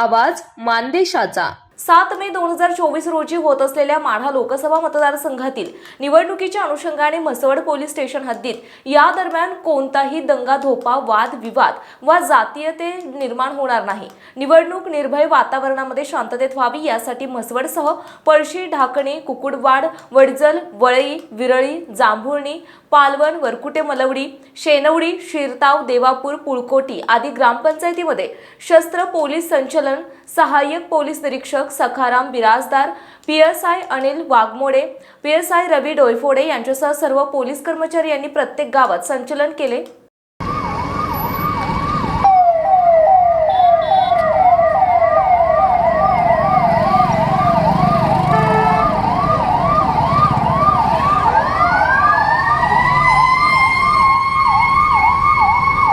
आवाज मानदेशाचा. सात मे दोन हजार चोवीस रोजी होत असलेल्या माढा लोकसभा मतदारसंघातील निवडणुकीच्या अनुषंगाने म्हसवड पोलीस स्टेशन हद्दीत या दरम्यान कोणताही दंगाधोपा वाद विवाद वा जातीयते निर्माण होणार नाही. निवडणूक निर्भय वातावरणामध्ये शांततेत व्हावी यासाठी म्हसवडसह पळशी ढाकणे कुकुडवाड वडजल वळई विरळी जांभुळणी पालवण वरकुटे मलवडी शेनवडी शिरताव देवापूर पुळकोटी आदी ग्रामपंचायतीमध्ये शस्त्र पोलीस संचलन सहाय्यक पोलीस निरीक्षक Sakharam Birajdar P S I Anil Waghmode P S I Ravi Doiphode यांच्यासह सर्व पोलीस कर्मचारी यांनी प्रत्येक गावात संचलन केले.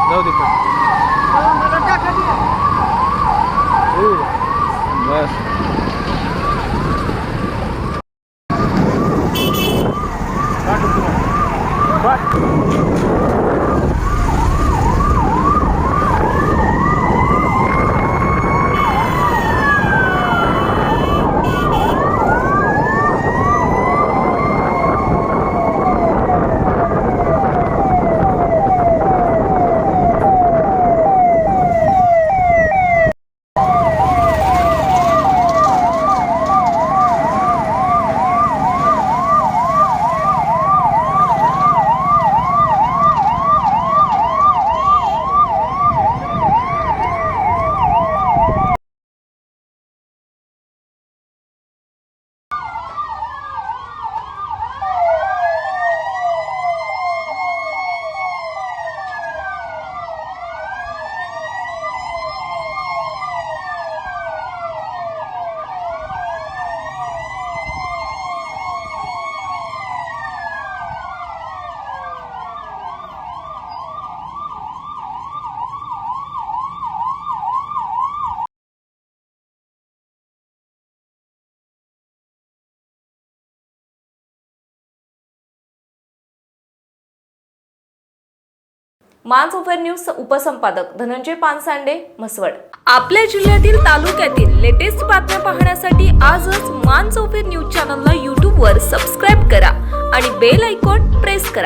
जाऊ दे. Ooh. Bless. Back up to Back. बस ओव्हर न्यूज उपसंपादक धनंजय पानसांडे म्हसवड. आपल्या जिल्ह्यातील तालुक्यातील लेटेस्ट बातम्या पाहण्यासाठी आजच मानसोफर न्यूज चॅनलला यूट्यूबवर सबस्क्राईब करा आणि बेल आयकॉन प्रेस करा.